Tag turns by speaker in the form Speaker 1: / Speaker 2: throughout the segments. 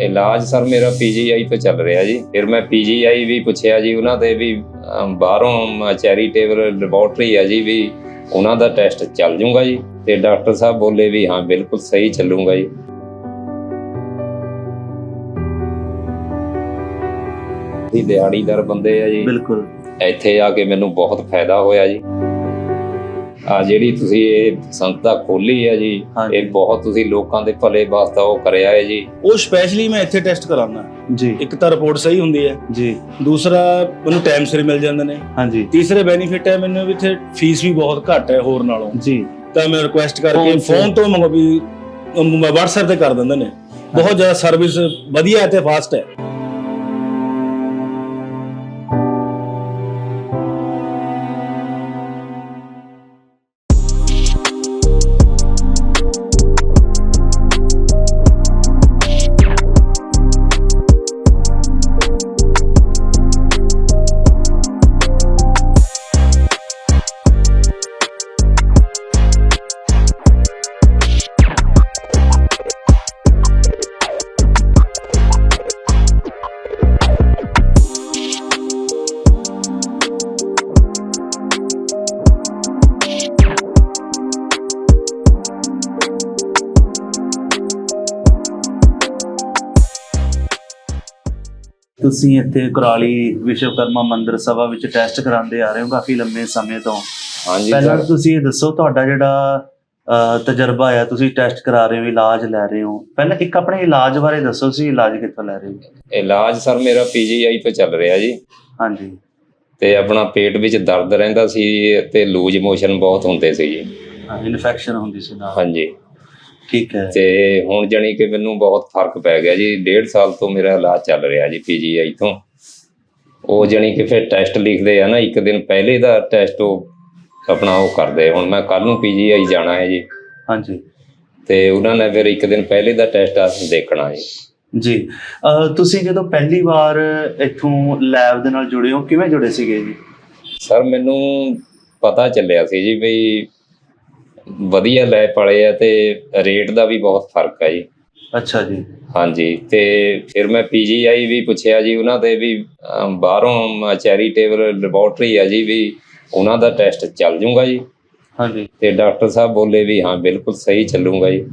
Speaker 1: ਇਲਾਜ ਸਰ ਮੇਰਾ ਪੀਜੀਆਈ ਤੋਂ ਚੱਲ ਰਿਹਾ ਜੀ। ਫਿਰ ਮੈਂ ਪੀਜੀਆਈ ਵੀ ਪੁੱਛਿਆ ਜੀ ਉਹਨਾਂ ਦੇ ਵੀ ਬਾਹਰੋਂ ਚੈਰੀਟੇਬਲ ਲੈਬੋਰਟਰੀ ਆ ਜੀ ਵੀ ਉਹਨਾਂ ਦਾ ਟੈਸਟ ਚੱਲ ਜੂਗਾ ਜੀ। ਤੇ ਡਾਕਟਰ ਸਾਹਿਬ ਬੋਲੇ ਵੀ ਹਾਂ ਬਿਲਕੁਲ ਸਹੀ ਚੱਲੂਗਾ ਜੀ। ਦੀ ਦਿਹਾੜੀਦਾਰ ਬੰਦੇ ਆ ਜੀ।
Speaker 2: ਬਿਲਕੁਲ।
Speaker 1: ਇੱਥੇ ਆ ਕੇ ਮੈਨੂੰ ਬਹੁਤ ਫਾਇਦਾ ਹੋਇਆ ਜੀ। ਆ ਜਿਹੜੀ ਤੁਸੀਂ ਇਹ ਸੰਸਥਾ ਖੋਲੀ ਹੈ ਜੀ
Speaker 2: ਹਾਂਜੀ।
Speaker 1: ਇਹ ਬਹੁਤ ਤੁਸੀਂ ਲੋਕਾਂ ਦੇ ਭਲੇ ਵਾਸਤੇ ਉਹ ਕਰਿਆ ਹੈ ਜੀ।
Speaker 3: ਉਹ ਸਪੈਸ਼ਲੀ ਮੈਂ ਇੱਥੇ ਟੈਸਟ ਕਰਾਉਣਾ
Speaker 2: ਜੀ।
Speaker 3: ਇੱਕ ਤਾਂ ਰਿਪੋਰਟ ਸਹੀ ਹੁੰਦੀ ਹੈ।
Speaker 2: ਜੀ।
Speaker 3: ਦੂਸਰਾ ਮੈਨੂੰ ਟਾਈਮ ਸਿਰ ਮਿਲ ਜਾਂਦੇ ਨੇ।
Speaker 2: ਹਾਂਜੀ।
Speaker 3: ਤੀਸਰੇ ਬੈਨੀਫਿਟ ਹੈ ਮੈਨੂੰ ਵੀ ਇੱਥੇ ਫੀਸ ਵੀ ਬਹੁਤ ਘੱਟ ਹੈ ਹੋਰ ਨਾਲੋਂ।
Speaker 2: ਜੀ।
Speaker 3: ਤਾਂ ਮੈਂ ਰਿਕੁਐਸਟ ਕਰਕੇ
Speaker 2: ਤੇ-
Speaker 3: ਫੋਨ ਤੋਂ ਮੰਗੋ ਵੀ WhatsApp ਤੇ ਕਰ ਦਿੰਦੇ ਨੇ। ਬਹੁਤ ਜ਼ਿਆਦਾ ਸਰਵਿਸ ਵਧੀਆ ਹੈ ਤੇ ਫਾਸਟ ਹੈ।
Speaker 2: ਤੁਸੀਂ ਇੱਥੇ ਕੁਰਾਲੀ ਵਿਸ਼ਵਕਰਮਾ ਮੰਦਿਰ ਸਭਾ ਵਿੱਚ ਟੈਸਟ ਕਰਾਉਂਦੇ ਆ ਰਹੇ ਹੋ ਕਾਫੀ ਲੰਮੇ ਸਮੇਂ ਤੋਂ।
Speaker 1: ਹਾਂਜੀ।
Speaker 2: ਪਹਿਲਾਂ ਤੁਸੀਂ ਇਹ ਦੱਸੋ ਤੁਹਾਡਾ ਜਿਹੜਾ ਅਹ, ਤਜਰਬਾ ਹੈ ਤੁਸੀਂ ਟੈਸਟ ਕਰਾ ਰਹੇ ਹੋ ਇਲਾਜ ਲੈ ਰਹੇ ਹੋ। ਪਹਿਲਾਂ ਇੱਕ ਆਪਣੇ ਇਲਾਜ ਬਾਰੇ ਦੱਸੋ ਤੁਸੀਂ ਇਲਾਜ ਕਿੱਥੋਂ ਲੈ ਰਹੇ ਹੋ?
Speaker 1: ਇਲਾਜ ਸਰ ਮੇਰਾ ਪੀਜੀਆਈ ਤੋਂ ਚੱਲ ਰਿਹਾ ਜੀ।
Speaker 2: ਹਾਂਜੀ।
Speaker 1: ਤੇ ਆਪਣਾ ਪੇਟ ਵਿੱਚ ਦਰਦ ਰਹਿੰਦਾ ਸੀ ਤੇ ਲੂਜ ਮੋਸ਼ਨ ਬਹੁਤ ਹੁੰਦੇ ਸੀ ਜੀ।
Speaker 2: ਇਨਫੈਕਸ਼ਨ ਹੁੰਦੀ ਸੀ ਨਾਲ।
Speaker 1: ਹਾਂਜੀ।
Speaker 2: ਠੀਕ ਹੈ।
Speaker 1: ਤੇ ਹੁਣ ਜਾਣੀ ਕਿ ਮੈਨੂੰ ਬਹੁਤ ਫ਼ਰਕ ਪੈ ਗਿਆ ਜੀ। ਡੇਢ ਸਾਲ ਤੋਂ ਮੇਰਾ ਇਲਾਜ ਚੱਲ ਰਿਹਾ ਜੀ ਪੀਜੀਆਈ ਤੋਂ। ਉਹ ਜਾਣੀ ਕਿ ਫਿਰ ਟੈਸਟ ਲਿਖਦੇ ਆ ਨਾ ਇੱਕ ਦਿਨ ਪਹਿਲੇ ਦਾ ਟੈਸਟ ਉਹ ਆਪਣਾ ਉਹ ਕਰਦੇ। ਹੁਣ ਮੈਂ ਕੱਲ ਨੂੰ ਪੀਜੀਆਈ ਜਾਣਾ ਹੈ ਜੀ।
Speaker 2: ਹਾਂਜੀ।
Speaker 1: ਤੇ ਉਹਨਾਂ ਨੇ ਫਿਰ ਇੱਕ ਦਿਨ ਪਹਿਲੇ ਦਾ ਟੈਸਟ ਆ ਦੇਖਣਾ ਜੀ।
Speaker 2: ਜੀ। ਤੁਸੀਂ ਜਦੋਂ ਪਹਿਲੀ ਵਾਰ ਇੱਥੋਂ ਲੈਬ ਦੇ ਨਾਲ ਜੁੜੇ ਹੋ ਕਿਵੇਂ ਜੁੜੇ ਸੀਗੇ ਜੀ?
Speaker 1: ਸਰ ਮੈਨੂੰ ਪਤਾ ਚੱਲਿਆ ਸੀ ਜੀ ਵੀ ਵਧੀਆ ਲੈ ਪੜੇ ਆ ਤੇ ਰੇਟ ਦਾ ਵੀ ਬਹੁਤ ਫ਼ਰਕ ਹੈ ਜੀ।
Speaker 2: ਅੱਛਾ ਜੀ।
Speaker 1: ਹਾਂਜੀ ਤੇ ਫਿਰ ਮੈਂ ਪੀਜੀਆਈ ਵੀ ਪੁੱਛਿਆ ਜੀ ਉਹਨਾਂ ਦੇ ਵੀ ਅਮ, ਬਾਹਰੋਂ ਚੈਰੀਟੇਬਲ ਲੈਬੋਰਟਰੀ ਆ ਜੀ ਵੀ ਉਹਨਾਂ ਦਾ ਟੈਸਟ ਚੱਲ ਜੂਗਾ ਜੀ।
Speaker 2: ਹਾਂਜੀ।
Speaker 1: ਤੇ ਡਾਕਟਰ ਸਾਹਿਬ ਬੋਲੇ ਵੀ ਹਾਂ ਬਿਲਕੁਲ ਸਹੀ ਚੱਲੂਗਾ ਜੀ।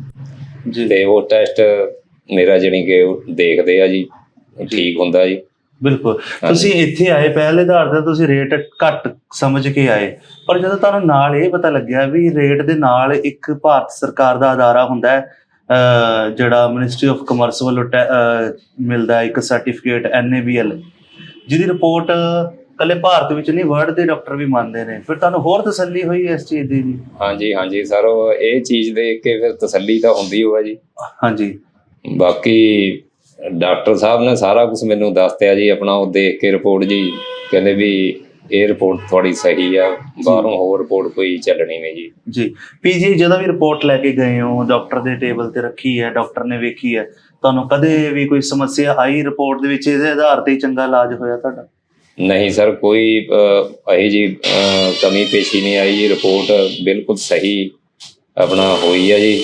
Speaker 2: ਜੀ।
Speaker 1: ਤੇ ਉਹ ਟੈਸਟ ਮੇਰਾ ਜਾਣੀ ਕਿ ਉਹ ਦੇਖਦੇ ਆ ਜੀ ਠੀਕ ਹੁੰਦਾ ਜੀ।
Speaker 2: ਬਿਲਕੁਲ। ਤੁਸੀਂ ਇੱਥੇ ਆਏ ਪਹਿਲੇ ਆਧਾਰ ਤੇ ਤੁਸੀਂ ਰੇਟ ਘੱਟ ਸਮਝ ਕੇ ਆਏ। ਪਰ ਜਦੋਂ ਤੁਹਾਨੂੰ ਨਾਲ ਇਹ ਪਤਾ ਲੱਗਿਆ ਵੀ ਰੇਟ ਦੇ ਨਾਲ ਇੱਕ ਭਾਰਤ ਸਰਕਾਰ ਦਾ ਅਦਾਰਾ ਹੁੰਦਾ ਹੈ ਜਿਹੜਾ ਮਿਨਿਸਟਰੀ ਆਫ ਕਮਰਸ ਵੱਲੋਂ ਮਿਲਦਾ ਇੱਕ ਸਰਟੀਫਿਕੇਟ ਐਨਏਬੀਐਲ ਜਿਹਦੀ ਰਿਪੋਰਟ ਕੱਲੇ ਭਾਰਤ ਵਿੱਚ ਨਹੀਂ ਵਰਲਡ ਦੇ ਡਾਕਟਰ ਵੀ ਮੰਨਦੇ ਨੇ। ਫਿਰ ਤੁਹਾਨੂੰ ਹੋਰ ਤਸੱਲੀ ਹੋਈ ਇਸ ਚੀਜ਼ ਦੀ ਜੀ?
Speaker 1: ਹਾਂਜੀ ਹਾਂਜੀ ਸਰ ਇਹ ਚੀਜ਼ ਦੇਖ ਕੇ ਫਿਰ ਤਸੱਲੀ ਤਾਂ ਹੁੰਦੀ ਹੋਆ ਜੀ।
Speaker 2: ਹਾਂਜੀ।
Speaker 1: ਬਾਕੀ ਡਾਕਟਰ ਸਾਹਿਬ ਨੇ ਸਾਰਾ ਕੁਝ ਮੈਨੂੰ ਦੱਸਤਿਆ ਜੀ ਆਪਣਾ ਉਹ ਦੇਖ ਕੇ ਰਿਪੋਰਟ ਜੀ। ਕਹਿੰਦੇ ਵੀ ਇਹ ਰਿਪੋਰਟ ਥੋੜੀ ਸਹੀ ਆ ਬਾਹਰੋਂ ਹੋਰ ਰਿਪੋਰਟ ਕੋਈ ਚੱਲਣੀ ਨਹੀਂ ਜੀ।
Speaker 2: ਜੀ। ਪੀਜੀ ਜਦੋਂ ਵੀ ਰਿਪੋਰਟ ਲੈ ਕੇ ਗਏ ਹੋ ਡਾਕਟਰ ਦੇ ਟੇਬਲ ਤੇ ਰੱਖੀ ਹੈ ਡਾਕਟਰ ਨੇ ਵੇਖੀ ਹੈ ਤੁਹਾਨੂੰ ਕਦੇ ਵੀ ਕੋਈ ਸਮੱਸਿਆ ਆਈ ਰਿਪੋਰਟ ਦੇ ਵਿੱਚ? ਇਹਦੇ ਆਧਾਰ ਤੇ ਹੀ ਚੰਗਾ ਇਲਾਜ ਹੋਇਆ ਤੁਹਾਡਾ?
Speaker 1: ਨਹੀਂ ਸਰ ਕੋਈ ਅਹੀ ਜੀ ਕਮੀ ਪੇਸ਼ੀ ਨਹੀਂ ਆਈ ਜੀ। ਰਿਪੋਰਟ ਬਿਲਕੁਲ ਸਹੀ ਆਪਣਾ ਹੋਈ ਆ ਜੀ।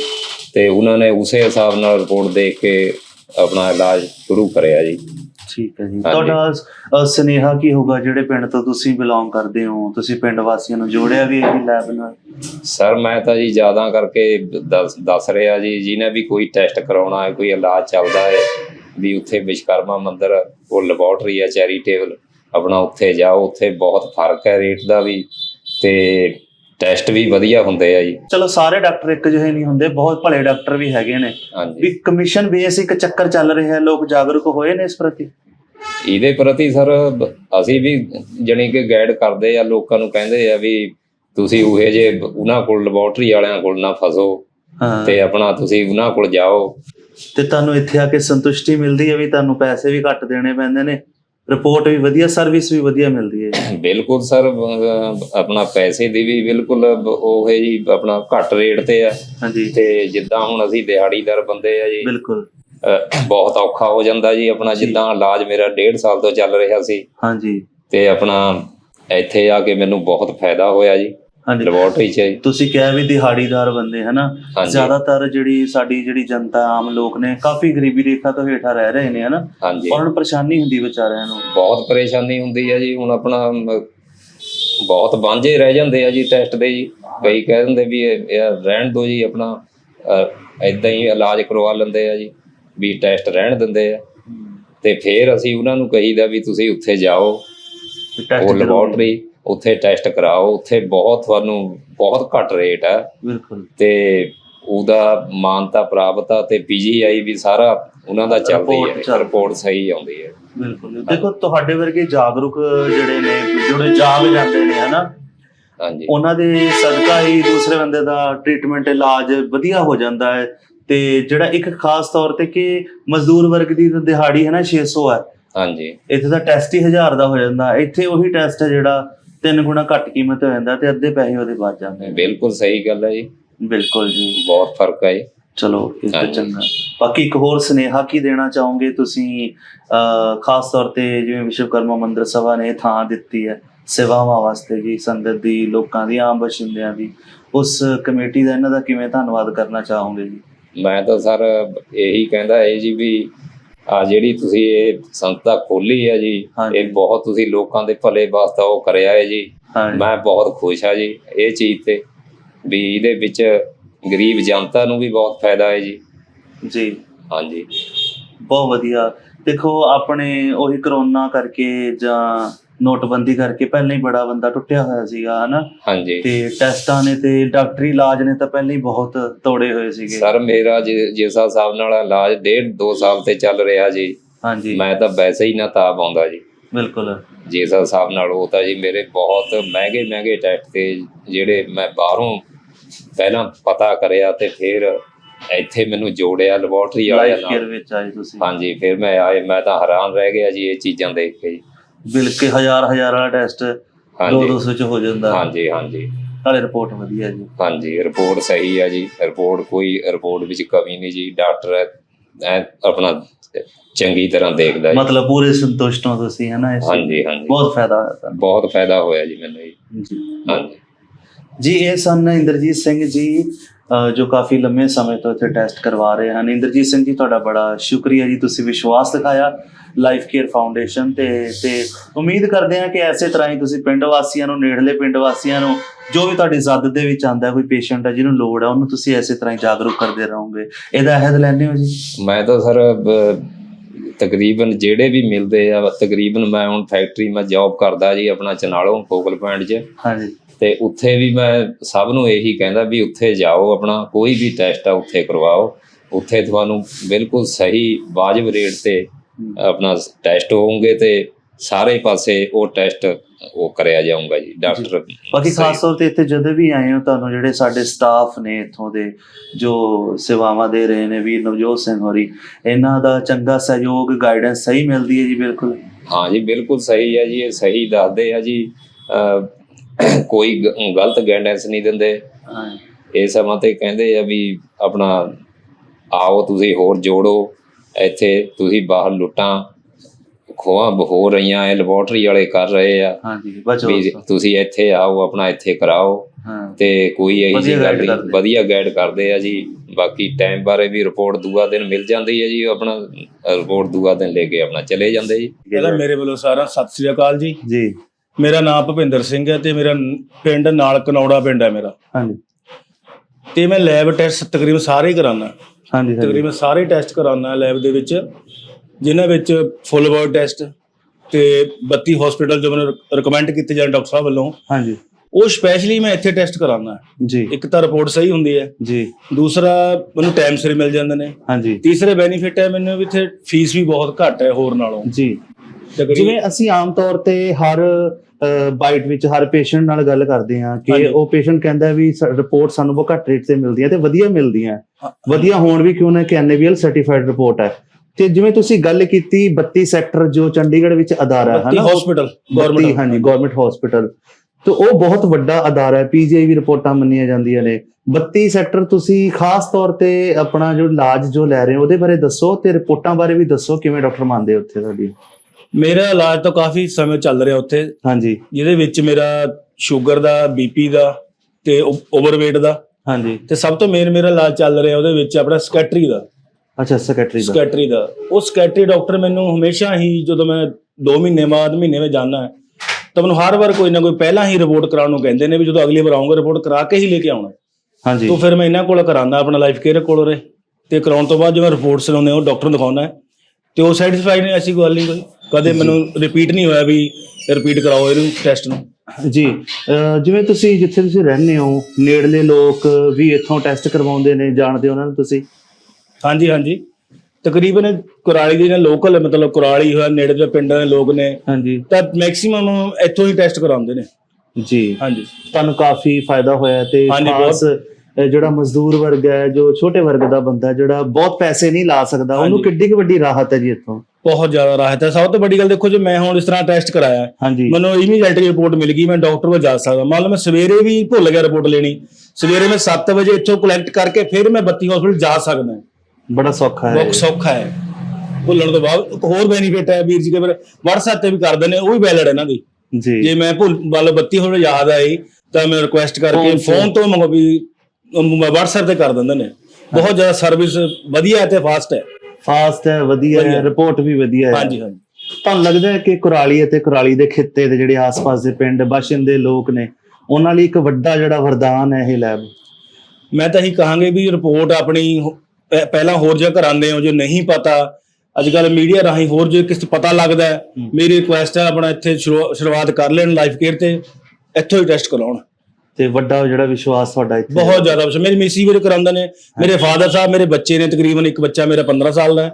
Speaker 1: ਤੇ ਉਹਨਾਂ ਨੇ ਉਸੇ ਹਿਸਾਬ ਨਾਲ ਰਿਪੋਰਟ ਦੇਖ ਕੇ ਆਪਣਾ ਇਲਾਜ ਸ਼ੁਰੂ ਕਰਿਆ ਜੀ।
Speaker 2: ਠੀਕ ਹੈ ਜੀ। ਤੁਹਾਡਾ ਅ, ਸੁਨੇਹਾ ਕੀ ਹੋਗਾ ਜਿਹੜੇ ਪਿੰਡ ਤੋਂ ਤੁਸੀਂ ਬਿਲੋਂਗ ਕਰਦੇ ਹੋ ਤੁਸੀਂ ਪਿੰਡ ਵਾਸੀਆਂ ਨੂੰ ਜੋੜਿਆ ਵੀ ਇਹ ਲੈਬ ਨਾਲ?
Speaker 1: ਸਰ ਮੈਂ ਤਾਂ ਜੀ ਜ਼ਿਆਦਾ ਕਰਕੇ ਦੱਸ ਦੱਸ ਰਿਹਾ ਜੀ ਜਿਹਨੇ ਵੀ ਕੋਈ ਟੈਸਟ ਕਰਾਉਣਾ ਹੈ ਕੋਈ ਇਲਾਜ ਚੱਲਦਾ ਹੈ ਵੀ ਉੱਥੇ ਵਿਸ਼ਕਰਮਾ ਮੰਦਿਰ ਉਹ ਲੈਬੋਰਟਰੀ ਹੈ ਚੈਰੀਟੇਬਲ ਆਪਣਾ ਉੱਥੇ ਜਾਓ ਉੱਥੇ ਬਹੁਤ ਫ਼ਰਕ ਹੈ ਰੇਟ ਦਾ ਵੀ। ਤੇ ਟੈਸਟ ਵੀ ਵਧੀਆ ਹੁੰਦੇ ਆ ਜੀ।
Speaker 2: ਚਲੋ ਸਾਰੇ ਡਾਕਟਰ ਇੱਕ ਜਿਹੇ ਨਹੀਂ ਹੁੰਦੇ ਬਹੁਤ ਭਲੇ ਡਾਕਟਰ ਵੀ ਹੈਗੇ ਨੇ। ਵੀ ਕਮਿਸ਼ਨ ਬੇਸ ਇੱਕ ਚੱਕਰ ਚੱਲ ਰਿਹਾ ਹੈ ਲੋਕ ਜਾਗਰੂਕ ਹੋਏ ਨੇ ਇਸ ਪ੍ਰਤੀ।
Speaker 1: ਇਹਦੇ ਪ੍ਰਤੀ ਸਰ ਅਸੀਂ ਵੀ ਜਣੀ ਕਿ ਗਾਈਡ ਕਰਦੇ ਆ ਲੋਕਾਂ ਨੂੰ ਕਹਿੰਦੇ ਆ ਵੀ ਤੁਸੀਂ ਉਹੇ ਜੇ ਉਹਨਾਂ ਕੋਲ ਲੈਬੋਰਟਰੀ ਵਾਲਿਆਂ ਕੋਲ ਨਾ ਫਸੋ ਤੇ ਆਪਣਾ ਤੁਸੀਂ ਉਹਨਾਂ ਕੋਲ ਜਾਓ।
Speaker 2: ਤੇ ਤੁਹਾਨੂੰ ਇੱਥੇ ਆ ਕੇ ਸੰਤੁਸ਼ਟੀ ਮਿਲਦੀ ਹੈ ਵੀ ਤੁਹਾਨੂੰ ਪੈਸੇ ਵੀ ਘੱਟ ਦੇਣੇ ਪੈਂਦੇ ਨੇ। ਰਿਪੋਰਟ ਵੀ ਵਧੀਆ ਸਰਵਿਸ ਵੀ ਵਧੀਆ ਮਿਲਦੀ ਹੈ
Speaker 1: ਬਿਲਕੁਲ ਸਰ ਆਪਣਾ ਪੈਸੇ ਦੀ ਵੀ ਬਿਲਕੁਲ ਉਹ ਹੈ ਜੀ ਆਪਣਾ ਘੱਟ ਰੇਟ ਤੇ ਆ।
Speaker 2: ਹਾਂਜੀ।
Speaker 1: ਤੇ ਜਿੱਦਾਂ ਹੁਣ ਅਸੀਂ ਦਿਹਾੜੀਦਾਰ ਬੰਦੇ ਆ ਜੀ
Speaker 2: ਬਿਲਕੁਲ।
Speaker 1: ਅਹ ਬਹੁਤ ਔਖਾ ਹੋ ਜਾਂਦਾ ਜੀ ਆਪਣਾ। ਜਿੱਦਾਂ ਇਲਾਜ ਮੇਰਾ ਡੇਢ ਸਾਲ ਤੋਂ ਚੱਲ ਰਿਹਾ ਸੀ।
Speaker 2: ਹਾਂਜੀ।
Speaker 1: ਤੇ ਆਪਣਾ ਇੱਥੇ ਆ ਕੇ ਮੈਨੂੰ ਬਹੁਤ ਫਾਇਦਾ ਹੋਇਆ ਜੀ।
Speaker 2: ਹਾਂਜੀ।
Speaker 1: ਲੈਬੋਰਟਰੀ 'ਚ ਜੀ।
Speaker 2: ਤੁਸੀਂ ਕਿਹਾ ਵੀ ਦਿਹਾੜੀਦਾਰ ਬੰਦੇ ਹਨਾ?
Speaker 1: ਹਾਂਜੀ।
Speaker 2: ਜ਼ਿਆਦਾਤਰ ਜਿਹੜੀ ਸਾਡੀ ਜਿਹੜੀ ਜਨਤਾ ਆਮ ਲੋਕ ਨੇ ਕਾਫੀ ਗਰੀਬੀ ਰੇਖਾ ਤੋਂ ਹੇਠਾਂ ਰਹਿ ਰਹੇ ਨੇ ਹਨਾ?
Speaker 1: ਹਾਂਜੀ।
Speaker 2: ਉਹਨਾਂ ਨੂੰ ਪਰੇਸ਼ਾਨੀ ਹੁੰਦੀ ਵਿਚਾਰਿਆਂ ਨੂੰ।
Speaker 1: ਬਹੁਤ ਪਰੇਸ਼ਾਨੀ ਹੁੰਦੀ ਹੈ ਜੀ। ਹੁਣ ਆਪਣਾ ਬਹੁਤ ਵਾਂਝੇ ਰਹਿ ਜਾਂਦੇ ਆ ਜੀ ਟੈਸਟ ਦੇ ਜੀ। ਕਈ ਕਹਿ ਦਿੰਦੇ ਵੀ ਇਹ ਇਹ ਰਹਿਣ ਦਿਓ ਜੀ ਆਪਣਾ। ਇਦਾਂ ਹੀ ਇਲਾਜ ਕਰਵਾ ਲੈਂਦੇ ਆ ਜੀ ਵੀ ਟੈਸਟ ਰਹਿਣ ਦਿੰਦੇ ਆ। ਤੇ ਫਿਰ ਅਸੀਂ ਉਹਨਾਂ ਨੂੰ ਕਹੀਦਾ ਵੀ ਤੁਸੀਂ ਉੱਥੇ ਜਾਓ।
Speaker 2: ਟੈਸਟ
Speaker 1: ਉਹ ਲੈਬੋਰਟਰੀ ਉੱਥੇ ਟੈਸਟ ਕਰਾਓ ਉੱਥੇ ਬਹੁਤ ਤੁਹਾਨੂੰ ਬਹੁਤ ਘੱਟ ਰੇਟ ਆ।
Speaker 2: ਬਿਲਕੁਲ।
Speaker 1: ਤੇ ਉਹਦਾ ਮਾਨਤਾ ਪ੍ਰਾਪਤ ਆ ਤੇ ਪੀਜੀਆਈ ਵੀ ਸਾਰਾ ਉਹਨਾਂ ਦਾ ਚੱਲਦੀ ਹੈ ਰਿਪੋਰਟ ਸਹੀ ਆਉਂਦੀ ਹੈ।
Speaker 2: ਬਿਲਕੁਲ। ਦੇਖੋ ਤੁਹਾਡੇ ਵਰਗੇ ਜਾਗਰੂਕ ਜਿਹੜੇ ਨੇ ਜਿਹੜੇ ਜਾਗ ਜਾਂਦੇ ਨੇ ਹਨਾ?
Speaker 1: ਹਾਂਜੀ।
Speaker 2: ਉਹਨਾਂ ਦੇ ਸਦਕਾ ਹੀ ਦੂਸਰੇ ਬੰਦੇ ਦਾ ਟ੍ਰੀਟਮੈਂਟ ਇਲਾਜ ਵਧੀਆ ਹੋ ਜਾਂਦਾ ਹੈ। ਤੇ ਜਿਹੜਾ ਇੱਕ ਖਾਸ ਤੌਰ ਤੇ ਕਿ ਮਜ਼ਦੂਰ ਵਰਗ ਦੀ ਦਿਹਾੜੀ ਹੈ ਨਾ 600 ਹੈ।
Speaker 1: ਹਾਂਜੀ।
Speaker 2: ਇੱਥੇ ਤਾਂ ਟੈਸਟ ਹੀ 1000 ਦਾ ਹੋ ਜਾਂਦਾ। ਇੱਥੇ ਉਹੀ ਟੈਸਟ ਹੈ ਜਿਹੜਾ ਤਿੰਨ ਗੁਣਾ ਘੱਟ ਕੀਮਤ ਹੋ ਜਾਂਦਾ ਤੇ ਅੱਧੇ ਪੈਸੇ ਉਹਦੇ ਬਚ ਜਾਂਦੇ ਨੇ।
Speaker 1: ਬਿਲਕੁਲ ਸਹੀ ਗੱਲ ਹੈ ਜੀ।
Speaker 2: ਬਿਲਕੁਲ ਜੀ।
Speaker 1: ਬਹੁਤ ਫ਼ਰਕ ਹੈ ਜੀ।
Speaker 2: ਚਲੋ ਇਸ ਤੋਂ
Speaker 1: ਹਾਂਜੀ।
Speaker 2: ਚੰਗਾ। ਬਾਕੀ ਇੱਕ ਹੋਰ ਸੁਨੇਹਾ ਕੀ ਦੇਣਾ ਚਾਹੋਗੇ ਤੁਸੀਂ? ਅਹ, ਖਾਸ ਤੌਰ ਤੇ ਜਿਵੇਂ ਵਿਸ਼ਵਕਰਮਾ ਮੰਦਿਰ ਸਭਾ ਨੇ ਥਾਂ ਦਿੱਤੀ ਹੈ ਸੇਵਾਵਾਂ ਵਾਸਤੇ ਜੀ ਸੰਗਤ ਦੀ ਲੋਕਾਂ ਦੀ ਆਮ ਬਸ਼ਿੰਦਿਆਂ ਦੀ। ਉਸ ਕਮੇਟੀ ਦਾ ਇਹਨਾਂ ਦਾ ਕਿਵੇਂ ਧੰਨਵਾਦ ਕਰਨਾ ਚਾਹੋਗੇ ਜੀ?
Speaker 1: ਮੈਂ ਤਾਂ ਸਰ ਇਹੀ ਕਹਿੰਦਾ ਹੈ ਜੀ ਵੀ ਆ ਜਿਹੜੀ ਤੁਸੀਂ ਇਹ ਸੰਸਥਾ ਖੋਲੀ ਹੈ ਜੀ। ਇਹ ਬਹੁਤ ਤੁਸੀਂ ਲੋਕਾਂ ਦੇ ਭਲੇ ਵਾਸਤੇ ਉਹ ਕਰਿਆ ਹੈ ਜੀ। ਮੈਂ ਬਹੁਤ ਖੁਸ਼ ਹਾਂ ਜੀ ਇਹ ਚੀਜ਼ ਤੇ ਵੀ ਇਹਦੇ ਵਿੱਚ ਗਰੀਬ ਜਨਤਾ ਨੂੰ ਵੀ ਬਹੁਤ ਫਾਇਦਾ ਹੈ ਜੀ।
Speaker 2: ਜੀ।
Speaker 1: ਹਾਂਜੀ।
Speaker 2: ਬਹੁਤ ਵਧੀਆ। ਦੇਖੋ ਆਪਣੇ ਉਹੀ ਕਰੋਨਾ ਕਰਕੇ ਜਾਂ ਨੋਟਬੰਦੀ ਕਰਕੇ ਪਹਿਲਾਂ ਹੀ ਬੜਾ ਬੰਦਾ ਟੁੱਟਿਆ ਹੋਇਆ ਸੀਗਾ ਹਨਾ?
Speaker 1: ਹਾਂਜੀ।
Speaker 2: ਤੇ ਟੈਸਟਾਂ ਨੇ ਤੇ ਡਾਕਟਰੀ ਇਲਾਜ ਨੇ ਤਾਂ ਪਹਿਲਾਂ ਹੀ ਬਹੁਤ ਤੋੜੇ ਹੋਏ ਸੀਗੇ।
Speaker 1: ਸਰ ਮੇਰਾ ਜਿਸ ਹਿਸਾਬ ਨਾਲ ਇਲਾਜ ਡੇਢ ਦੋ ਸਾਲ ਤੇ ਚੱਲ ਰਿਹਾ ਜੀ
Speaker 2: ਹਾਂਜੀ।
Speaker 1: ਮੈਂ ਤਾਂ ਵੈਸੇ ਹੀ ਨਾ ਤਾਬ ਆਉਂਦਾ ਜੀ।
Speaker 2: ਬਿਲਕੁਲ।
Speaker 1: ਜਿਸ ਹਿਸਾਬ ਨਾਲ ਉਹ ਤਾਂ ਜੀ ਮੇਰੇ ਬਹੁਤ ਮਹਿੰਗੇ ਮਹਿੰਗੇ ਟੈਸਟ ਤੇ ਜਿਹੜੇ ਮੈਂ ਬਾਹਰੋਂ ਪਹਿਲਾਂ ਪਤਾ ਕਰਿਆ ਤੇ ਫਿਰ ਇੱਥੇ ਮੈਨੂੰ ਜੋੜਿਆ ਲੈਬੋਰਟਰੀ ਵਾਲਿਆਂ
Speaker 2: ਲਾਈਫ ਕੇਅਰ
Speaker 1: ਨਾਲ।
Speaker 2: ਵਿੱਚ ਆਏ ਤੁਸੀਂ।
Speaker 1: ਹਾਂਜੀ ਫਿਰ ਮੈਂ ਆਏ ਮੈਂ ਤਾਂ ਹੈਰਾਨ ਰਹਿ ਗਿਆ ਜੀ ਇਹ ਚੀਜ਼ਾਂ ਦੇਖ ਕੇ। ਜੀ।
Speaker 2: ਬਿਲਕੇ ਹਜ਼ਾਰ ਹਜ਼ਾਰ ਵਾਲਾ ਟੈਸਟ
Speaker 1: ਹਾਂਜੀ।
Speaker 2: 2-200 ਚ ਹੋ ਜਾਂਦਾ।
Speaker 1: ਹਾਂਜੀ ਹਾਂਜੀ।
Speaker 2: ਨਾਲੇ ਰਿਪੋਰਟ ਵਧੀਆ ਜੀ।
Speaker 1: ਹਾਂਜੀ ਰਿਪੋਰਟ ਸਹੀ ਹੈ ਜੀ। ਰਿਪੋਰਟ ਕੋਈ ਰਿਪੋਰਟ ਵਿੱਚ ਕਮੀ ਨਹੀਂ ਜੀ। ਡਾਕਟਰ ਐ ਆਪਣਾ ਚੰਗੀ ਤਰ੍ਹਾਂ ਦੇਖਦਾ ਜੀ।
Speaker 2: ਮਤਲਬ ਪੂਰੇ ਸੰਤੁਸ਼ਟ ਹੋ ਤੁਸੀਂ ਹੈ ਨਾ ਇਸ
Speaker 1: ਹਾਂਜੀ ਹਾਂਜੀ।
Speaker 2: ਬਹੁਤ ਫਾਇਦਾ ਹੋਇਆ ਤੁਹਾਨੂੰ।
Speaker 1: ਬਹੁਤ ਫਾਇਦਾ ਹੋਇਆ ਜੀ ਮੈਨੂੰ ਜੀ।
Speaker 2: ਜੀ।
Speaker 1: ਹਾਂਜੀ।
Speaker 2: ਜੀ ਇਹ ਸਨ ਇੰਦਰਜੀਤ ਸਿੰਘ ਜੀ ਅ, ਜੋ ਕਾਫੀ ਲੰਮੇ ਸਮੇਂ ਤੋਂ ਇੱਥੇ ਟੈਸਟ ਕਰਵਾ ਰਹੇ ਹਨ। ਇੰਦਰਜੀਤ ਸਿੰਘ ਜੀ ਤੁਹਾਡਾ ਬੜਾ ਸ਼ੁਕਰੀਆ ਜੀ। ਤੁਸੀਂ ਵਿਸ਼ਵਾਸ ਦਿਖਾਇਆ। ਲਾਈਫ ਕੇਅਰ ਫਾਊਂਡੇਸ਼ਨ ਤੇ ਤੇ ਉਮੀਦ ਕਰਦੇ ਹਾਂ ਕਿ ਐਸੇ ਤਰ੍ਹਾਂ ਹੀ ਤੁਸੀਂ ਪਿੰਡ ਵਾਸੀਆਂ ਨੂੰ ਨੇੜਲੇ ਪਿੰਡ ਵਾਸੀਆਂ ਨੂੰ ਜੋ ਵੀ ਤੁਹਾਡੀ ਜ਼ੱਦ ਦੇ ਵਿੱਚ ਆਂਦਾ ਕੋਈ ਪੇਸ਼ੈਂਟ ਹੈ ਜਿਹਨੂੰ ਲੋੜ ਹੈ ਉਹਨੂੰ ਤੁਸੀਂ ਐਸੇ ਤਰ੍ਹਾਂ ਹੀ ਜਾਗਰੂਕ ਕਰਦੇ ਰਹੋਗੇ। ਇਹਦਾ ਅਹਿਦ ਲੈਣੇ ਹੋ ਜੀ?
Speaker 1: ਮੈਂ ਤਾਂ ਸਰ ਤਕਰੀਬਨ ਜਿਹੜੇ ਵੀ ਮਿਲਦੇ ਆ ਤਕਰੀਬਨ ਮੈਂ ਹੁਣ ਫੈਕਟਰੀ ਮੈਂ ਜੌਬ ਕਰਦਾ ਜੀ ਆਪਣਾ ਚਨਾਲੋਂ ਫੋਕਲ ਪੁਆਇੰਟ 'ਚ।
Speaker 2: ਹਾਂਜੀ।
Speaker 1: ਤੇ ਉੱਥੇ ਵੀ ਮੈਂ ਸਭ ਨੂੰ ਇਹੀ ਕਹਿੰਦਾ ਵੀ ਉੱਥੇ ਜਾਓ ਆਪਣਾ ਕੋਈ ਵੀ ਟੈਸਟ ਆ ਉੱਥੇ ਕਰਵਾਓ। ਉੱਥੇ ਤੁਹਾਨੂੰ ਬਿਲਕੁਲ ਸਹੀ ਵਾਜਬ ਰੇਟ ਤੇ ਆਪਣਾ ਟੈਸਟ ਹੋਣਗੇ ਤੇ ਸਾਰੇ ਪਾਸੇ ਉਹ ਟੈਸਟ ਉਹ ਕਰਿਆ ਜਾਊਗਾ ਜੀ ਡਾਕਟਰ
Speaker 2: ਬਾਕੀ ਖਾਸ ਤੌਰ ਤੇ ਇੱਥੇ ਜਦੋਂ ਵੀ ਆਏ ਹੋ ਤੁਹਾਨੂੰ ਜਿਹੜੇ ਸਾਡੇ ਸਟਾਫ ਨੇ ਇੱਥੋਂ ਦੇ ਜੋ ਸੇਵਾਵਾਂ ਦੇ ਰਹੇ ਨੇ ਵੀਰ ਨਵਜੋਤ ਸਿੰਘ ਹੋਰੀ ਇਹਨਾਂ ਦਾ ਚੰਗਾ ਸਹਿਯੋਗ ਗਾਈਡੈਂਸ ਸਹੀ ਮਿਲਦੀ ਹੈ ਜੀ ਬਿਲਕੁਲ?
Speaker 1: ਹਾਂ ਜੀ ਬਿਲਕੁਲ ਸਹੀ ਹੈ ਜੀ ਇਹ ਸਹੀ ਦੱਸਦੇ ਆ ਜੀ। ਕੋਈ ਗਲਤ ਗਾਈਡੈਂਸ ਨਹੀਂ ਦਿੰਦੇ।
Speaker 2: ਹਾਂ।
Speaker 1: ਇਹ ਸਮਾਂ ਤੇ ਕਹਿੰਦੇ ਆ ਵੀ ਆਪਣਾ ਆਓ ਤੁਸੀਂ ਹੋਰ ਜੋੜੋ। ਇੱਥੇ ਤੁਸੀਂ ਬਾਹਰ ਲੁੱਟਾਂ ਖੋਹਾਂ ਹੋ ਰਹੀਆਂ ਇਹ ਲੈਬੋਰਟਰੀ ਵਾਲੇ ਕਰ ਰਹੇ ਆ।
Speaker 2: ਹਾਂਜੀ ਬਚੋ
Speaker 1: ਤੁਸੀਂ ਇੱਥੇ ਆਓ ਆਪਣਾ ਇੱਥੇ ਕਰਾਓ।
Speaker 2: ਹਾਂ।
Speaker 1: ਤੇ ਕੋਈ ਇਹੀ ਗੱਲ ਨਹੀਂ
Speaker 2: ਕਰਦੇ।
Speaker 1: ਵਧੀਆ ਗਾਈਡ ਕਰਦੇ ਆ ਜੀ। ਬਾਕੀ ਟਾਈਮ ਬਾਰੇ ਵੀ ਰਿਪੋਰਟ ਦੂਆ ਦਿਨ ਮਿਲ ਜਾਂਦੀ ਹੈ ਜੀ ਆਪਣਾ ਰਿਪੋਰਟ ਦੂਆ ਦਿਨ ਲੈ ਕੇ ਆਪਣਾ ਚਲੇ ਜਾਂਦੇ ਜੀ।
Speaker 3: ਪਹਿਲਾਂ ਮੇਰੇ ਵੱਲੋਂ ਸਾਰਾ ਸਤਿ ਸ੍ਰੀ ਅਕਾਲ ਜੀ।
Speaker 2: ਜੀ।
Speaker 3: ਮੇਰਾ ਨਾਮ ਭੁਪਿੰਦਰ ਸਿੰਘ ਹੈ ਤੇ ਮੇਰਾ ਪਿੰਡ ਨਾਲ ਕਨੌੜਾ ਪਿੰਡ ਹੈ ਮੇਰਾ।
Speaker 2: ਹਾਂਜੀ।
Speaker 3: ਤੇ ਮੈਂ ਲੈਬ ਟੈਸਟ ਤਕਰੀਬਨ ਸਾਰੇ ਹੀ ਕਰਾਉਣਾ
Speaker 2: ਹਾਂਜੀ
Speaker 3: ਤਕਰੀਬਨ ਸਾਰੇ ਟੈਸਟ ਕਰਾਉਣਾ ਲੈਬ ਦੇ ਵਿੱਚ ਜਿਨ੍ਹਾਂ ਵਿੱਚ ਫੁੱਲ ਬੋਡੀ ਟੈਸਟ ਤੇ 32 ਹਸਪੀਟਲ ਜੋ ਮੈਨੂੰ ਰეკਮੈਂਡ ਕੀਤੇ ਜਾਣ ਡਾਕਟਰ ਸਾਹਿਬ ਵੱਲੋਂ
Speaker 2: ਹਾਂਜੀ।
Speaker 3: ਉਹ ਸਪੈਸ਼ਲੀ ਮੈਂ ਇੱਥੇ ਟੈਸਟ ਕਰਾਉਣਾ
Speaker 2: ਜੀ।
Speaker 3: ਇੱਕ ਤਾਂ ਰਿਪੋਰਟ ਸਹੀ ਹੁੰਦੀ ਹੈ।
Speaker 2: ਜੀ।
Speaker 3: ਦੂਸਰਾ ਮੈਨੂੰ ਟਾਈਮ ਸਿਰ ਮਿਲ ਜਾਂਦੇ ਨੇ।
Speaker 2: ਹਾਂਜੀ।
Speaker 3: ਤੀਸਰੇ ਬੈਨੀਫਿਟ ਹੈ ਮੈਨੂੰ ਵੀ ਇੱਥੇ ਫੀਸ ਵੀ ਬਹੁਤ ਘੱਟ ਹੈ ਹੋਰ ਨਾਲੋਂ।
Speaker 2: ਜੀ। ਜਿਵੇਂ ਅਸੀਂ ਆਮ ਤੌਰ ਤੇ ਹਰ ਬਾਈਟ ਵਿੱਚ ਹਰ ਪੇਸ਼ੈਂਟ ਨਾਲ ਗੱਲ ਕਰਦੇ ਹਾਂ ਕਿ। ਉਹ ਪੇਸ਼ੈਂਟ ਕਹਿੰਦਾ ਵੀ ਰਿਪੋਰਟ ਸਾਨੂੰ ਬਹੁਤ ਘੱਟ ਰੇਟ ਤੇ ਮਿਲਦੀਆਂ ਤੇ ਵਧੀਆ ਮਿਲਦੀਆਂ।
Speaker 3: ਹਾਂ।
Speaker 2: ਵਧੀਆ ਹੋਣ ਵੀ ਕਿਉਂ ਨਾ ਕਿ ਐਨਏਬੀਐਲ ਸਰਟੀਫਾਈਡ ਰਿਪੋਰਟ ਹੈ। ਤੇ ਜਿਵੇਂ ਤੁਸੀਂ ਗੱਲ ਕੀਤੀ 32 ਸੈਕਟਰ ਜੋ ਚੰਡੀਗੜ੍ਹ ਵਿੱਚ ਅਦਾਰਾ ਹੈ
Speaker 3: 32
Speaker 2: ਹਨਾ?
Speaker 3: ਹਸਪੀਟਲ
Speaker 2: 32
Speaker 3: ਗਵਰਨਮੈਂਟ
Speaker 2: ਹਾਂਜੀ ਗਵਰਨਮੈਂਟ ਹਸਪੀਟਲ ਤੇ ਉਹ ਬਹੁਤ ਵੱਡਾ ਅਦਾਰਾ ਹੈ ਪੀਜੀਆਈ ਵੀ ਰਿਪੋਰਟਾਂ ਮੰਨੀਆਂ ਜਾਂਦੀਆਂ ਨੇ। 32 ਸੈਕਟਰ ਤੁਸੀਂ ਖਾਸ ਤੌਰ ਤੇ ਆਪਣਾ ਜੋ ਇਲਾਜ ਜੋ ਲੈ ਰਹੇ ਹੋ ਉਹਦੇ ਬਾਰੇ ਦੱਸੋ ਤੇ ਰਿਪੋਰਟਾਂ ਬਾਰੇ ਵੀ ਦੱਸੋ ਕਿਵੇਂ ਡਾਕਟਰ ਮੰਨਦੇ ਹੋ ਉੱਥੇ ਤੁਹਾਡੀ?
Speaker 3: ਮੇਰਾ ਇਲਾਜ ਤਾਂ ਕਾਫੀ ਸਮੇਂ ਚੱਲ ਰਿਹਾ ਉੱਥੇ।
Speaker 2: ਹਾਂਜੀ।
Speaker 3: ਜਿਹਦੇ ਵਿੱਚ ਮੇਰਾ ਸ਼ੂਗਰ ਦਾ ਬੀਪੀ ਦਾ ਤੇ ਓਵਰਵੇਟ ਦਾ।
Speaker 2: ਹਾਂਜੀ।
Speaker 3: ਤੇ ਸਭ ਤੋਂ ਮੇਨ ਮੇਰਾ ਇਲਾਜ ਚੱਲ ਰਿਹਾ ਉਹਦੇ ਵਿੱਚ ਆਪਣਾ ਸਕੈਟਰੀ ਦਾ।
Speaker 2: ਅੱਛਾ ਸੈਕਟਰੀ ਦਾ।
Speaker 3: ਸਕੈਟਰੀ ਦਾ। ਉਹ ਸਕੈਟਰੀ ਡਾਕਟਰ ਮੈਨੂੰ ਹਮੇਸ਼ਾ ਹੀ ਜਦੋਂ ਮੈਂ 2 ਮਹੀਨੇ ਬਾਅਦ ਮਹੀਨੇ ਵਿੱਚ ਜਾਣਾ ਤਾਂ ਮੈਨੂੰ ਹਰ ਵਾਰ ਕੋਈ ਨਾ ਕੋਈ ਪਹਿਲਾਂ ਹੀ ਰਿਪੋਰਟ ਕਰਾਉਣ ਨੂੰ ਕਹਿੰਦੇ ਨੇ ਵੀ ਜਦੋਂ ਅਗਲੀ ਵਾਰ ਆਉਂਗਾ ਰਿਪੋਰਟ ਕਰਾ ਕੇ ਹੀ ਲੈ ਕੇ ਆਉਣਾ।
Speaker 2: ਹਾਂਜੀ।
Speaker 3: ਤੋਂ ਫਿਰ ਮੈਂ ਇਹਨਾਂ ਕੋਲ ਕਰਾਉਂਦਾ ਆਪਣਾ ਲਾਈਫ ਕੇਅਰ ਕੋਲ ਰੇ ਤੇ ਕਰਾਉਣ ਤੋਂ ਬਾਅਦ ਜਦੋਂ ਰਿਪੋਰਟਸ ਲਾਉਂਦੇ ਉਹ ਡਾਕਟਰ ਨੂੰ ਦਿਖਾਉਣਾ ਹੈ ਤੇ ਉਹ ਸੈਟੀਸਫਾਈਡ ਨੇ ਐਸੀ ਗੱਲ ਨਹੀਂ ਕੋਈ। ਕਦੇ ਮੈਨੂੰ ਰਿਪੀਟ ਨਹੀਂ ਹੋਇਆ ਵੀ ਰਿਪੀਟ ਕਰਾਓ ਇਹਨੂੰ ਟੈਸਟ ਨੂੰ।
Speaker 2: ਜੀ ਅਹ ਜਿਵੇਂ ਤੁਸੀਂ ਜਿੱਥੇ ਤੁਸੀਂ ਰਹਿੰਦੇ ਹੋ ਨੇੜਲੇ ਲੋਕ ਵੀ ਇੱਥੋਂ ਟੈਸਟ ਕਰਵਾਉਂਦੇ ਨੇ ਜਾਣਦੇ ਹੋ ਉਹਨਾਂ ਨੂੰ ਤੁਸੀਂ?
Speaker 3: ਹਾਂਜੀ ਹਾਂਜੀ। ਤਕਰੀਬਨ ਕੁਰਾਲੀ ਦੇ ਨਾਲ ਲੋਕਲ ਮਤਲਬ ਕੁਰਾਲੀ ਹੋਇਆ ਨੇੜੇ ਦੇ ਪਿੰਡਾਂ ਦੇ ਲੋਕ ਨੇ
Speaker 2: ਹਾਂਜੀ।
Speaker 3: ਤਾਂ ਮੈਕਸਿਮਮ ਇੱਥੋਂ ਹੀ ਟੈਸਟ ਕਰਾਉਂਦੇ ਨੇ।
Speaker 2: ਜੀ।
Speaker 3: ਹਾਂਜੀ।
Speaker 2: ਤੁਹਾਨੂੰ ਕਾਫੀ ਫਾਇਦਾ ਹੋਇਆ ਤੇ
Speaker 3: ਹਾਂਜੀ, ਬਹੁਤ।
Speaker 2: ਖਾਸ ਅਹ ਜਿਹੜਾ ਮਜ਼ਦੂਰ ਵਰਗ ਹੈ ਜੋ ਛੋਟੇ ਵਰਗ ਦਾ ਬੰਦਾ ਜਿਹੜਾ ਬਹੁਤ ਪੈਸੇ ਨਹੀਂ ਲਾ ਸਕਦਾ ਉਹਨੂੰ
Speaker 3: ਹਾਂਜੀ।
Speaker 2: ਕਿੱਡੀ ਕੁ ਵੱਡੀ ਰਾਹਤ ਹੈ ਜੀ ਇੱਥੋਂ?
Speaker 3: ਬਹੁਤ ਜ਼ਿਆਦਾ ਰਾਹਤ ਹੈ। ਸਭ ਤੋਂ ਵੱਡੀ ਗੱਲ ਦੇਖੋ ਜੇ ਮੈਂ ਹੁਣ ਇਸ ਤਰ੍ਹਾਂ ਟੈਸਟ ਕਰਾਇਆ।
Speaker 2: ਹਾਂਜੀ।
Speaker 3: ਮੈਨੂੰ ਇਮੀਡੀਏਟਲੀ ਰਿਪੋਰਟ ਮਿਲ ਗਈ ਮੈਂ ਡਾਕਟਰ ਕੋਲ ਜਾ ਸਕਦਾ। ਮੰਨ ਲਓ ਮੈਂ ਸਵੇਰੇ ਵੀ ਭੁੱਲ ਗਿਆ ਰਿਪੋਰਟ ਲੈਣੀ। ਸਵੇਰੇ ਮੈਂ 7 ਵਜੇ ਇੱਥੋਂ ਕਲੈਕਟ ਕਰਕੇ ਫਿਰ ਮੈਂ 32 ਹਸਪੀਟਲ ਜਾ ਸਕਦਾ।
Speaker 2: ਬੜਾ ਸੌਖਾ ਹੈ।
Speaker 3: ਬਹੁਤ ਸੌਖਾ ਹੈ। ਭੁੱਲਣ ਤੋਂ ਬਾਅਦ ਇੱਕ ਹੋਰ ਬੈਨੀਫਿਟ ਹੈ ਵੀਰ ਜੀ ਕੇ ਫਿਰ WhatsApp ਤੇ ਵੀ ਕਰ ਦਿੰਦੇ ਉਹ ਵੀ ਵੈਲਿਡ ਹੈ ਇਹਨਾਂ ਦੀ
Speaker 2: ਜੀ।
Speaker 3: ਜੇ ਮੈਂ ਭੁੱਲ ਲਓ 32 ਹੁਣ ਯਾਦ ਆਈ ਤਾਂ ਮੈਂ ਰਿਕੁਐਸਟ ਕਰਕੇ। ਫੋਨ ਤੋਂ। ਮੰਗੋ ਵੀ WhatsApp ਤੇ ਕਰ ਦਿੰਦੇ ਨੇ। ਬਹੁਤ ਜ਼ਿਆਦਾ ਸਰਵਿਸ ਵਧੀਆ ਹੈ ਤੇ ਫਾਸਟ ਹੈ।
Speaker 2: ਫਾਸਟ ਹੈ ਵਧੀਆ ਹੈ। ਰਿਪੋਰਟ ਵੀ ਵਧੀਆ ਹੈ।
Speaker 3: ਹਾਂਜੀ ਹਾਂਜੀ।
Speaker 2: ਤੁਹਾਨੂੰ ਲੱਗਦਾ ਹੈ ਕਿ ਕੁਰਾਲੀ ਅਤੇ ਕੁਰਾਲੀ ਦੇ ਖਿੱਤੇ ਦੇ ਜਿਹੜੇ ਆਸ-ਪਾਸ ਦੇ ਪਿੰਡ ਬਾਸ਼ਿੰਦੇ ਲੋਕ ਨੇ ਉਹਨਾਂ ਲਈ ਇੱਕ ਵੱਡਾ ਜਿਹੜਾ ਵਰਦਾਨ ਹੈ ਇਹ ਲੈਬ।
Speaker 3: ਮੈਂ ਤਾਂ ਇਹੀ ਕਹਾਂਗੇ ਵੀ ਰਿਪੋਰਟ ਆਪਣੀ ਪਹਿਲਾਂ ਹੋਰ ਜਗ੍ਹਾ ਕਰਾਉਂਦੇ ਹੋ ਜੋ ਨਹੀਂ ਪਤਾ। ਅੱਜ ਕੱਲ ਮੀਡੀਆ ਰਾਹੀਂ ਹੋਰ ਜੇ ਕਿਸੇ ਪਤਾ ਲੱਗਦਾ ਮੇਰੀ ਰਿਕੁਐਸਟ ਹੈ ਆਪਣਾ ਇੱਥੇ ਸ਼ੁਰੂ- ਸ਼ੁਰੂਆਤ ਕਰ ਲੈਣ ਲਾਈਫ ਕੇਅਰ ਤੇ ਇੱਥੋਂ ਹੀ ਟੈਸਟ ਕਰਾਉਣ।
Speaker 2: ਤੇ ਵੱਡਾ ਜਿਹੜਾ ਵਿਸ਼ਵਾਸ ਤੁਹਾਡਾ ਇੱਥੇ
Speaker 3: ਬਹੁਤ ਜ਼ਿਆਦਾ ਵਿਸ਼ਵਾਸ- ਮੇਰੀ ਮਿਸੀ ਵੀਰ ਕਰਾਉਂਦੇ ਨੇ। ਮੇਰੇ ਫਾਦਰ ਸਾਹਿਬ ਮੇਰੇ ਬੱਚੇ ਨੇ ਤਕਰੀਬਨ ਇੱਕ ਬੱਚਾ ਮੇਰਾ 15 ਸਾਲ ਦਾ ਹੈ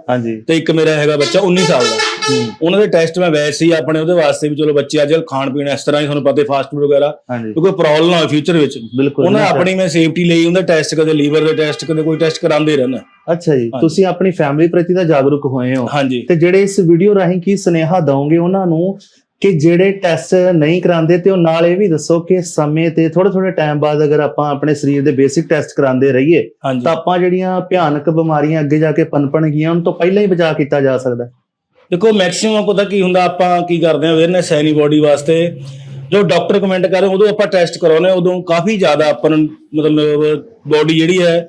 Speaker 3: ਤੇ ਇੱਕ ਮੇਰਾ ਹੈਗਾ ਬੱਚਾ 19 ਸਾਲ ਦਾ ਉਹਨਾਂ ਦੇ ਟੈਸਟ ਮੈਂ ਵੈਸੇ ਹੀ ਆਪਣੇ ਉਹਦੇ ਵਾਸਤੇ ਵੀ ਚਲੋ ਬੱਚੇ ਅੱਜ ਖਾਣ ਪੀਣ ਇਸ ਤਰ੍ਹਾਂ ਹੀ ਤੁਹਾਨੂੰ ਪਤਾ ਫਾਸਟ ਫੂਡ ਵਗੈਰਾ ਕੋਈ ਪ੍ਰੋਬਲਮ ਨਾ ਹੋਵੇ ਫਿਊਚਰ ਵਿੱਚ।
Speaker 2: ਬਿਲਕੁਲ
Speaker 3: ਉਹਨਾਂ ਆਪਣੀ ਮੈਂ ਸੇਫਟੀ ਲਈ ਉਹਦਾ ਟੈਸਟ ਕਦੇ ਲੀਵਰ ਦੇ ਟੈਸਟ ਕਦੇ ਕੋਈ ਟੈਸਟ ਕਰਾਉਂਦੇ ਰਹਿਣਾ
Speaker 2: ਅੱਛਾ ਜੀ ਤੁਸੀਂ ਆਪਣੀ ਫੈਮਿਲੀ ਪ੍ਰਤੀ ਤਾਂ ਜਾਗਰੂਕ ਹੋਏ ਹੋ। ਤੇ ਜਿਹੜੇ ਇਸ ਵੀਡੀਓ ਰਾਹੀਂ ਕੀ ਸੁਨੇਹਾ ਦਵੋਗੇ ਉਹਨਾਂ ਨੂੰ ਕਿ ਜਿਹੜੇ ਟੈਸਟ ਨਹੀਂ ਕਰਾਉਂਦੇ ਤੇ ਉਹ ਨਾਲ ਇਹ ਵੀ ਦੱਸੋ ਕਿ ਸਮੇਂ ਤੇ ਥੋੜੇ ਥੋੜੇ ਟਾਈਮ ਬਾਅਦ ਅਗਰ ਆਪਾਂ ਆਪਣੇ ਸਰੀਰ ਦੇ ਬੇਸਿਕ ਟੈਸਟ ਕਰਾਉਂਦੇ ਰਹੀਏ ਤਾਂ ਆਪਾਂ ਜਿਹੜੀਆਂ ਭਿਆਨਕ ਬਿਮਾਰੀਆਂ ਅੱਗੇ ਜਾ ਕੇ ਪਨਪਣਗੀਆਂ ਉਹਨਾਂ ਤੋਂ ਪਹਿਲਾਂ ਹੀ ਬਚਾ ਕੀਤਾ ਜਾ ਸਕਦਾ।
Speaker 3: ਦੇਖੋ ਮੈਕਸਿਮਮ ਪਤਾ ਕੀ ਹੁੰਦਾ ਆਪਾਂ ਕੀ ਕਰਦੇ ਹਾਂ ਅਵੇਅਰਨੈਸ ਹੈ ਨਹੀਂ ਬੋਡੀ ਵਾਸਤੇ ਜੋ ਡਾਕਟਰ ਕਮੈਂਟ ਕਰ ਰਹੇ ਉਦੋਂ ਆਪਾਂ ਟੈਸਟ ਕਰਾਉਨੇ ਉਦੋਂ ਕਾਫੀ ਜ਼ਿਆਦਾ ਆਪਾਂ ਨੂੰ ਮਤਲਬ ਬੋਡੀ ਜਿਹੜੀ ਹੈ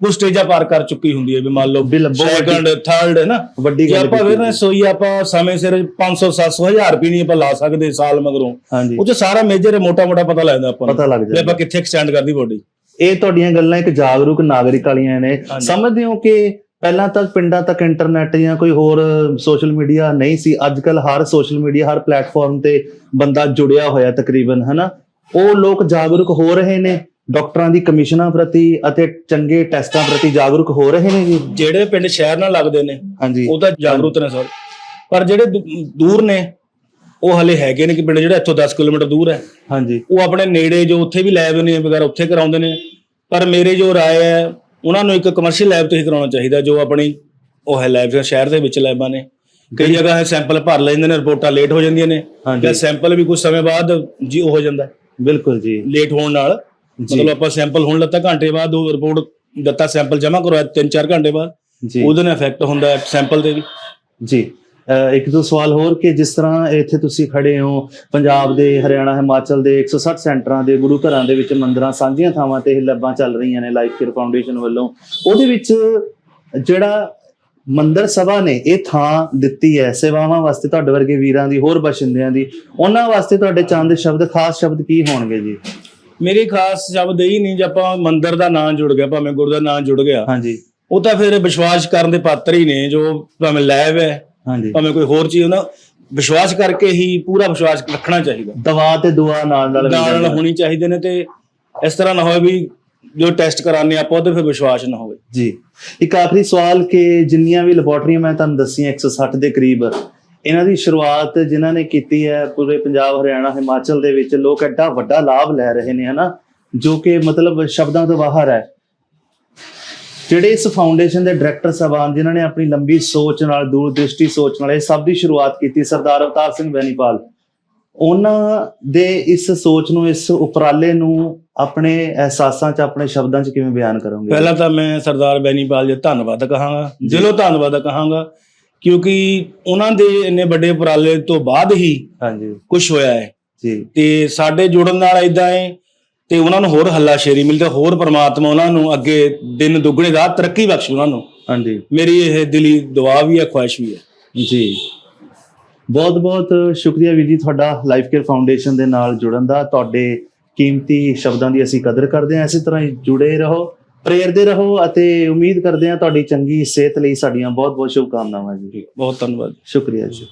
Speaker 3: ਉਹ ਸਟੇਜਾਂ ਪਾਰ ਕਰ ਚੁੱਕੀ ਹੁੰਦੀ ਹੈ ਵੀ ਮੰਨ ਲਓ ਸੈਕੰਡ ਥਰਡ ਹੈ ਨਾ।
Speaker 2: ਵੱਡੀ ਗੱਲ
Speaker 3: ਆਪਾਂ ਅਵੇਅਰਨੈਸ ਹੋਈ ਆਪਾਂ ਸਮੇਂ ਸਿਰ 500 700 ਹਜ਼ਾਰ ਰੁਪਏ ਨਹੀਂ ਆਪਾਂ ਲਾ ਸਕਦੇ ਸਾਲ ਮਗਰੋਂ। ਉਹ ਚ ਸਾਰਾ ਮੇਜਰ ਮੋਟਾ ਮੋਟਾ ਪਤਾ ਲੱਗਦਾ ਆਪਾਂ
Speaker 2: ਪਤਾ ਲੱਗ ਜਾਂਦਾ।
Speaker 3: ਆਪਾਂ ਕਿੱਥੇ ਐਕਸਟੈਂਡ ਕਰਦੀ ਬੋਡੀ
Speaker 2: ਇਹ ਤੁਹਾਡੀਆਂ ਗੱਲਾਂ ਇੱਕ ਜਾਗਰੂਕ ਨਾਗਰਿਕ ਵਾਲੀਆਂ ਨੇ। ਸਮਝਦੇ ਹੋ ਕਿ ਪਹਿਲਾਂ ਤੱਕ ਪਿੰਡਾਂ ਤੱਕ ਇੰਟਰਨੈਟ ਜਾਂ ਕੋਈ ਹੋਰ ਸੋਸ਼ਲ ਮੀਡੀਆ ਨਹੀਂ ਸੀ। ਅੱਜ ਕੱਲ ਹਰ ਸੋਸ਼ਲ ਮੀਡੀਆ ਹਰ ਪਲੇਟਫਾਰਮ ਤੇ ਬੰਦਾ ਜੁੜਿਆ ਹੋਇਆ ਤਕਰੀਬਨ ਹਨਾ? ਉਹ ਲੋਕ ਜਾਗਰੂਕ ਹੋ ਰਹੇ ਨੇ। ਡਾਕਟਰਾਂ ਦੀ ਕਮਿਸ਼ਨਾਂ ਪ੍ਰਤੀ ਅਤੇ ਚੰਗੇ ਟੈਸਟਾਂ ਪ੍ਰਤੀ ਜਾਗਰੂਕ ਹੋ ਰਹੇ ਨੇ ਜੀ?
Speaker 3: ਜਿਹੜੇ ਪਿੰਡ ਸ਼ਹਿਰ ਨਾਲ ਲੱਗਦੇ ਨੇ
Speaker 2: ਹਾਂਜੀ।
Speaker 3: ਉਹ ਤਾਂ ਜਾਗਰੂਕ ਨੇ ਸਰ। ਪਰ ਜਿਹੜੇ ਦੂਰ ਨੇ ਉਹ ਹਲੇ ਹੈਗੇ ਨੇ ਕਿ ਪਿੰਡ ਜਿਹੜਾ ਇੱਥੋਂ 10 ਕਿਲੋਮੀਟਰ ਦੂਰ ਹੈ।
Speaker 2: ਹਾਂਜੀ।
Speaker 3: ਉਹ ਆਪਣੇ ਨੇੜੇ ਜੋ ਉੱਥੇ ਵੀ ਲੈਬ ਨੇ ਵਗੈਰਾ ਉੱਥੇ ਕਰਾਉਂਦੇ ਨੇ। ਪਰ ਮੇਰੇ ਜੋ ਰਾਏ ਹੈ ਉਹਨਾਂ ਨੂੰ ਇੱਕ ਕਮਰਸ਼ੀਅਲ ਲੈਬ ਤੋਂ ਹੀ ਕਰਾਉਣਾ ਚਾਹੀਦਾ ਜੋ ਆਪਣੀ ਉਹ ਹੈ ਲੈਬ ਸ਼ਹਿਰ ਦੇ ਵਿੱਚ ਲੈਬਾਂ ਨੇ। ਕਈ ਜਗ੍ਹਾ ਸੈਂਪਲ ਭਰ ਲੈਂਦੇ ਨੇ ਰਿਪੋਰਟਾਂ ਲੇਟ ਹੋ ਜਾਂਦੀਆਂ ਨੇ। ਜਾਂ ਸੈਂਪਲ ਵੀ ਕੁਝ ਸਮੇਂ ਬਾਅਦ ਜੀ ਉਹ ਹੋ ਜਾਂਦਾ।
Speaker 2: ਬਿਲਕੁਲ ਜੀ।
Speaker 3: ਲੇਟ ਹੋਣ ਨਾਲ ਮਤਲਬ ਆਪਾਂ ਸੈਂਪਲ ਹੁਣ ਲੱਤਾ ਘੰਟੇ ਬਾਅਦ ਉਹ ਰਿਪੋਰਟ ਦਿੱਤਾ ਸੈਂਪਲ ਜਮ੍ਹਾਂ ਕਰਵਾਇਆ 3-4 ਘੰਟੇ ਬਾਅਦ
Speaker 2: ਜੀ।
Speaker 3: ਉਹਦੇ ਨਾਲ ਇਫੈਕਟ ਹੁੰਦਾ ਹੈ ਸੈਂਪਲ ਤੇ ਵੀ।
Speaker 2: ਜੀ। ਇੱਕ ਦੋ ਸਵਾਲ ਹੋਰ ਕਿ ਜਿਸ ਤਰ੍ਹਾਂ ਇੱਥੇ ਤੁਸੀਂ ਖੜੇ ਹੋ ਪੰਜਾਬ ਦੇ ਹਰਿਆਣਾ ਹਿਮਾਚਲ ਦੇ 160 ਸੈਂਟਰਾਂ ਦੇ ਗੁਰੂ ਘਰਾਂ ਦੇ ਵਿੱਚ ਮੰਦਰਾਂ ਸਾਂਝੀਆਂ ਥਾਵਾਂ ਤੇ ਇਹ ਲੱਭਾਂ ਚੱਲ ਰਹੀਆਂ ਨੇ ਲਾਈਫ ਕੇਅਰ ਫਾਊਂਡੇਸ਼ਨ ਵੱਲੋਂ। ਉਹਦੇ ਵਿੱਚ ਜਿਹੜਾ ਮੰਦਰ ਸਭਾ ਨੇ ਇਹ ਥਾਂ ਦਿੱਤੀ ਹੈ ਸੇਵਾਵਾਂ ਵਾਸਤੇ ਤੁਹਾਡੇ ਵਰਗੇ ਵੀਰਾਂ ਦੀ ਹੋਰ ਬਸ਼ਿੰਦਿਆਂ ਦੀ ਉਹਨਾਂ ਵਾਸਤੇ ਤੁਹਾਡੇ ਚੰਦ ਸ਼ਬਦ ਖਾਸ ਸ਼ਬਦ ਕੀ ਹੋਣਗੇ ਜੀ?
Speaker 3: ਮੇਰੇ ਖਾਸ ਸ਼ਬਦ ਇਹ ਨਹੀਂ ਜੇ ਆਪਾਂ ਮੰਦਿਰ ਦਾ ਨਾਮ ਜੁੜ ਗਿਆ ਭਾਵੇਂ ਗੁਰੂ ਦਾ ਨਾਮ ਜੁੜ ਗਿਆ।
Speaker 2: ਹਾਂਜੀ।
Speaker 3: ਉਹ ਤਾਂ ਫਿਰ ਵਿਸ਼ਵਾਸ ਕਰਨ ਦੇ ਪਾਤਰ ਹੀ ਨੇ ਜੋ ਭਾਵੇਂ ਲੈਬ ਹੈ
Speaker 2: ਹਾਂਜੀ।
Speaker 3: ਭਾਵੇਂ ਕੋਈ ਹੋਰ ਚੀਜ਼ ਉਹਨਾਂ ਵਿਸ਼ਵਾਸ ਕਰਕੇ ਹੀ ਪੂਰਾ ਵਿਸ਼ਵਾਸ ਰੱਖਣਾ ਚਾਹੀਦਾ।
Speaker 2: ਦਵਾ ਤੇ ਦੁਆ ਨਾਲ ਨਾਲ
Speaker 3: ਨਾਲ। ਹੋਣੀ ਚਾਹੀਦੇ ਨੇ ਤੇ ਇਸ ਤਰ੍ਹਾਂ ਨਾ ਹੋਵੇ ਵੀ ਜੋ ਟੈਸਟ ਕਰਾਣੇ ਆਪਾਂ ਉਹਦੇ ਫਿਰ ਵਿਸ਼ਵਾਸ ਨਾ ਹੋਵੇ।
Speaker 2: ਜੀ। ਇੱਕ ਆਖਰੀ ਸਵਾਲ ਕਿ ਜਿੰਨੀਆਂ ਵੀ ਲੈਬੋਰਟਰੀਆਂ ਮੈਂ ਤੁਹਾਨੂੰ ਦੱਸੀਆਂ 160 ਦੇ ਕਰੀਬ ਇਹਨਾਂ ਦੀ ਸ਼ੁਰੂਆਤ ਜਿਨ੍ਹਾਂ ਨੇ ਕੀਤੀ ਹੈ ਪੂਰੇ ਪੰਜਾਬ ਹਰਿਆਣਾ ਹਿਮਾਚਲ ਦੇ ਵਿੱਚ ਲੋਕ ਐਡਾ ਵੱਡਾ ਲਾਭ ਲੈ ਰਹੇ ਨੇ ਹਨਾ? ਜੋ ਕਿ ਮਤਲਬ ਸ਼ਬਦਾਂ ਤੋਂ ਬਾਹਰ ਹੈ। ਜਿਹੜੇ ਇਸ ਫਾਊਂਡੇਸ਼ਨ ਦੇ ਡਾਇਰੈਕਟਰ ਸਾਹਿਬਾਨ ਜਿਨ੍ਹਾਂ ਨੇ ਆਪਣੀ ਲੰਬੀ ਸੋਚ ਨਾਲ ਦੂਰਦ੍ਰਿਸ਼ਟੀ ਸੋਚ ਨਾਲ ਇਹ ਸਭ ਦੀ ਸ਼ੁਰੂਆਤ ਕੀਤੀ ਸਰਦਾਰ ਅਵਤਾਰ ਸਿੰਘ ਬੈਨੀਪਾਲ ਉਹਨਾਂ ਦੇ ਇਸ ਸੋਚ ਨੂੰ ਇਸ ਉਪਰਾਲੇ ਨੂੰ ਆਪਣੇ ਅਹਿਸਾਸਾਂ 'ਚ ਆਪਣੇ ਸ਼ਬਦਾਂ 'ਚ ਕਿਵੇਂ ਬਿਆਨ ਕਰੋਗੇ?
Speaker 3: ਪਹਿਲਾਂ ਤਾਂ ਮੈਂ ਸਰਦਾਰ ਬੈਨੀਪਾਲ ਜੀ ਧੰਨਵਾਦ ਕਹਾਂਗਾ। ਦਿਲੋਂ ਧੰਨਵਾਦ ਕਹਾਂਗਾ ਕਿਉਂਕਿ ਉਹਨਾਂ ਦੇ ਇੰਨੇ ਵੱਡੇ ਉਪਰਾਲੇ ਤੋਂ ਬਾਅਦ ਹੀ
Speaker 2: ਹਾਂਜੀ।
Speaker 3: ਕੁਝ ਹੋਇਆ ਹੈ।
Speaker 2: ਜੀ।
Speaker 3: ਤੇ ਸਾਡੇ ਜੁੜਨ ਨਾਲ ਇਦਾਂ ਹੈ ਤੇ ਉਹਨਾਂ ਨੂੰ ਹੋਰ ਹੱਲਾਸ਼ੇਰੀ ਮਿਲਦੀ ਹੋਰ ਪ੍ਰਮਾਤਮਾ ਉਹਨਾਂ ਨੂੰ ਅੱਗੇ ਦਿਨ ਦੁੱਗਣੇ ਰਾਤ ਤਰੱਕੀ ਬਖਸ਼ੇ ਉਹਨਾਂ ਨੂੰ।
Speaker 2: ਹਾਂਜੀ।
Speaker 3: ਮੇਰੀ ਇਹ ਦਿਲੀ ਦੁਆ ਵੀ ਹੈ ਖੁਆਇਸ਼ ਵੀ ਹੈ।
Speaker 2: ਜੀ। ਬਹੁਤ ਬਹੁਤ ਸ਼ੁਕਰੀਆ ਵੀਰ ਜੀ ਤੁਹਾਡਾ ਲਾਈਫ ਕੇਅਰ ਫਾਊਂਡੇਸ਼ਨ ਦੇ ਨਾਲ ਜੁੜਨ ਦਾ। ਤੁਹਾਡੇ ਕੀਮਤੀ ਸ਼ਬਦਾਂ ਦੀ ਅਸੀਂ ਕਦਰ ਕਰਦੇ ਹਾਂ। ਇਸੇ ਤਰ੍ਹਾਂ ਹੀ ਜੁੜੇ ਰਹੋ। ਪ੍ਰੇਰਦੇ ਰਹੋ ਅਤੇ ਉਮੀਦ ਕਰਦੇ ਹਾਂ ਤੁਹਾਡੀ ਚੰਗੀ ਸਿਹਤ ਲਈ ਸਾਡੀਆਂ ਬਹੁਤ ਬਹੁਤ ਸ਼ੁਭਕਾਮਨਾਵਾਂ ਜੀ।
Speaker 3: ਬਹੁਤ ਧੰਨਵਾਦ।
Speaker 2: ਸ਼ੁਕਰੀਆ ਜੀ।